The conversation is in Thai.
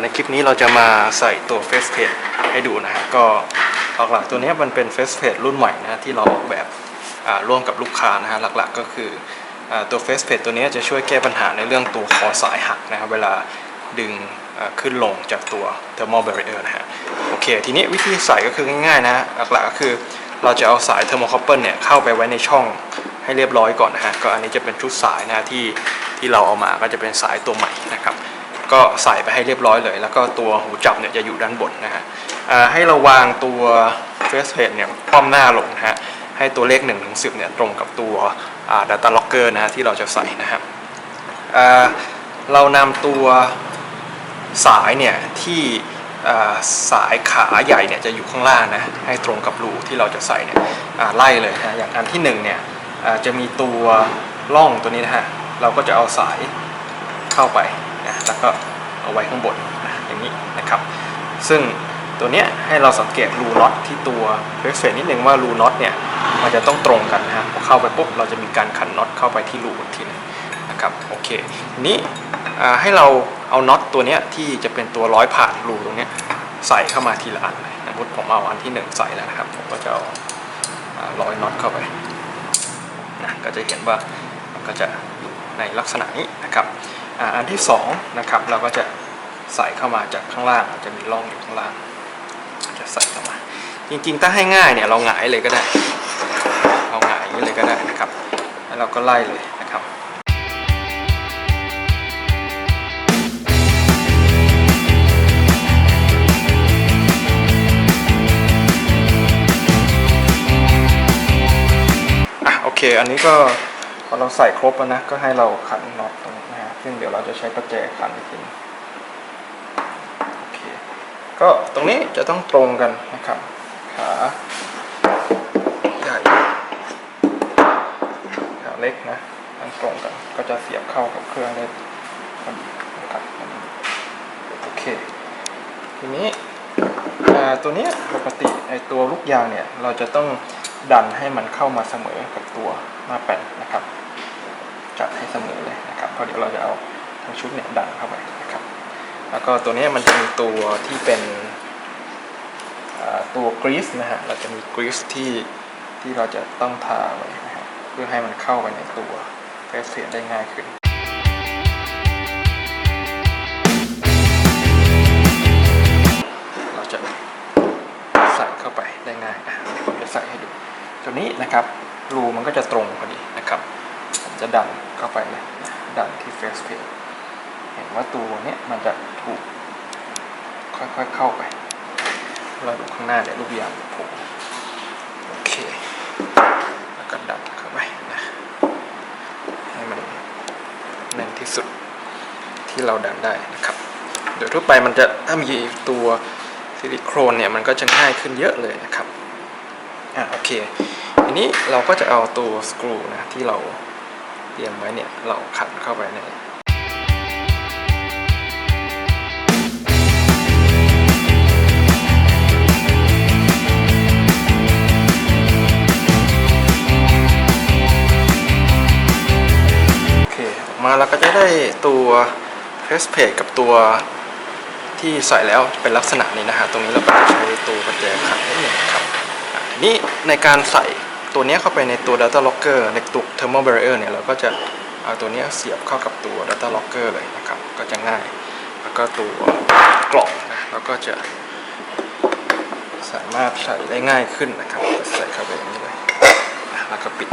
ในคลิปนี้เราจะมาใส่ตัว Face Page ให้ดูนะฮะก็หลักๆตัวนี้มันเป็น Face Page รุ่นใหม่นะที่เราออกแบบร่วมกับลูกค้านะฮะหลักๆก็คืออตัว Face Page ตัวนี้จะช่วยแก้ปัญหาในเรื่องตัวคอสายหักนะครับเวลาดึงขึ้นลงจากตัว Thermal Barrier นะฮะโอเค ทีนี้วิธีใส่ก็คือง่ายๆนะฮะหลักๆก็คือเราจะเอาสาย Thermocouple เนี่ยเข้าไปไว้ในช่องให้เรียบร้อยก่อนนะฮะก็อันนี้จะเป็นชุดสายนะที่ที่เราเอามาก็จะเป็นสายตัวใหม่นะครับ ก็ใส่ไปให้เรียบร้อยเลย แล้วก็ตัวหูจับเนี่ยจะอยู่ด้านบนนะฮะให้เราวางตัว face plate เนี่ยคว่ำหน้าลงนะฮะให้ตัวเลข1ถึง10เนี่ยตรงกับตัวอ่า data locker นะฮะที่เราจะใส่นะครับเรานำตัวสายเนี่ยที่สายขาใหญ่เนี่ยจะอยู่ข้างล่างนะให้ตรงกับรูที่เราจะใส่เนี่ยไล่เลยนะอย่างอันที่1เนี่ยจะมีตัวร่องตัวนี้นะฮะเราก็จะเอาสายเข้าไป แล้วก็เอาไว้ข้างบนนะอย่างนี้นะครับ ซึ่งตัวเนี้ยให้เราสังเกตรูน็อตที่ตัวเพรสเฟนิดนึงว่ารูน็อตเนี่ยมันจะต้องตรงกันนะฮะพอเข้าไปปุ๊บเราจะมีการขันน็อตเข้าไปที่รูอีกทีหนึงนะครับโอเคนี้ให้เราเอาน็อตตัวเนี้ยที่จะเป็นตัวร้อยผ่านรูตรงเนี้ยใส่เข้ามาทีละอันเลยสมมติผมเอาอันที่หนึ่งใส่แล้วนะครับ ผมก็จะเอาอ่าร้อยน็อตเข้าไปนะก็จะเห็นว่ามันก็จะอยู่ในลักษณะนี้นะครับ อ่าอันที่สองนะครับเราก็จะใส่เข้ามาจากข้างล่างจะมีร่องอยู่ข้างล่าง จะใส่เข้ามา จริงๆ ถ้าให้ง่ายเนี่ยเราหงายเลยก็ได้ เราหงายอย่างนี้เลยก็ได้นะครับ แล้วเราก็ไล่เลยนะครับอะโอเค อันนี้ก็พอเราใส่ครบแล้วนะก็ให้เราขันน็อตตรงนี้นะฮะ ซึ่งเดี๋ยวเราจะใช้ประแจขันอีกทีโอเคก็ตรงนี้จะต้องตรงกันนะครับขาใหญ่ขาเล็กนะต้องตรงกันก็จะเสียบเข้ากับเครื่องได้พอดีนะครับโอเคทีนี้ตัวนี้ปกติไอตัวลูกยางเนี่ยเราจะต้องดันให้มันเข้ามาเสมอกับตัวหน้าแป้นนะครับ จัดให้เสมอเลยนะครับเพราะเดี๋ยวเราจะเอาทั้งชุดเนี่ยดันเข้าไปนะครับ แล้วก็ตัวนี้มันจะมีตัวที่เป็นตัวกรีซนะฮะเราจะมีกรีซที่ที่เราจะต้องทาไว้นะฮะเพื่อให้มันเข้าไปในตัวเฟสเสียได้ง่ายขึ้นเราจะใส่เข้าไปได้ง่ายอะเดี๋ยวผมจะใส่ให้ดูตัวนี้นะครับรูมันก็จะตรงพอดี จะดันเข้าไปเลยดันที่เฟสเพจเห็นว่าตัวเนี้ยมันจะถูกค่อยๆเข้าไป เราดูข้างหน้าเนี่ยรูปยางโผล่โอเค แล้วก็ดันเข้าไปนะให้มันแน่นที่สุดที่เราดันได้นะครับ โดยทั่วไปมันจะถ้ามีตัวซิลิโคนเนี่ยมันก็จะง่ายขึ้นเยอะเลยนะครับ อะโอเค ทีนี้เราก็จะเอาตัวสกรูนะที่เรา เตรียมไว้เนี่ยเราขันเข้าไปในโอเคมาเราก็จะได้ตัวเฟสเพจกับตัวที่ใส่แล้วเป็นลักษณะนี้นะฮะตรงนี้เราก็จะใช้ตัวประแจขันนิดหนึ่งครับทีนี้ในการใส่ ตัวนี้เข้าไปในตัว Data Locker ในตัว Thermal Barrier เนี่ยเราก็จะเอาตัวนี้เสียบเข้ากับตัว Data Locker เลยนะครับ ก็จะง่าย แล้วก็ตัวกล่องนะเราก็จะสามารถใส่ได้ง่ายขึ้นนะครับ ใส่เข้าไปอย่างนี้เลย แล้วก็ปิด